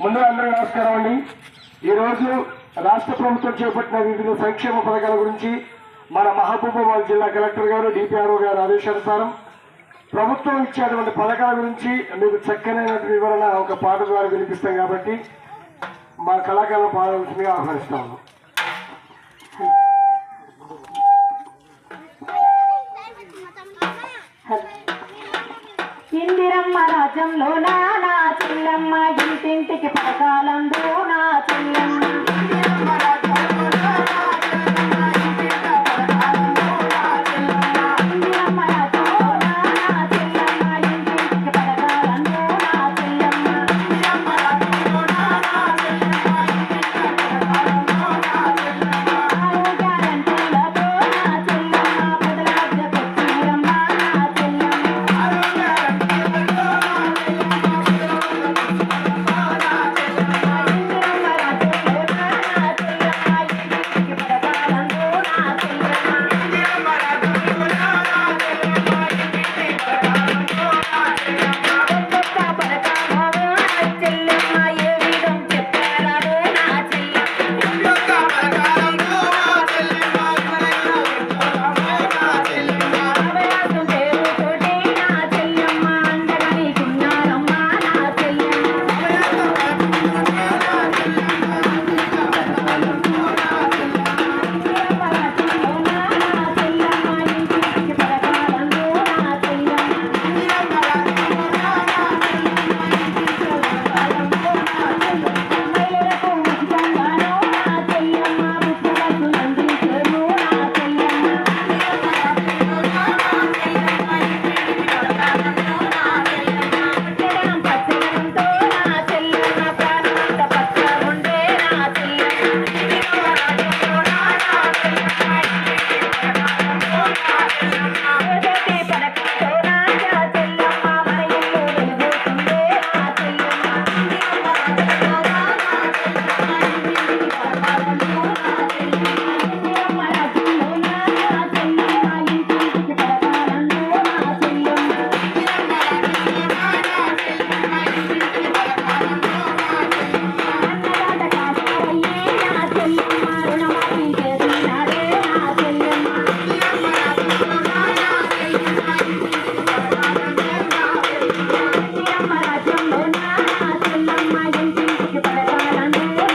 ముందుగా అందరూ నమస్కారం అండి. ఈరోజు రాష్ట్ర ప్రభుత్వం చేపట్టిన వివిధ సంక్షేమ పథకాల గురించి మన మహబూబాబాద్ జిల్లా కలెక్టర్ గారు డిపిఆర్ఓ గారు ఆదేశానుసారం ప్రభుత్వం ఇచ్చేటువంటి పథకాల గురించి మీకు చక్కనైనటువంటి వివరణ ఒక పాట ద్వారా వినిపిస్తాం కాబట్టి మా కళాకారులు పాడవలసిందిగా ఆహ్వానిస్తాము ఇందిరమ్మ రాజ్యంలోనా gente que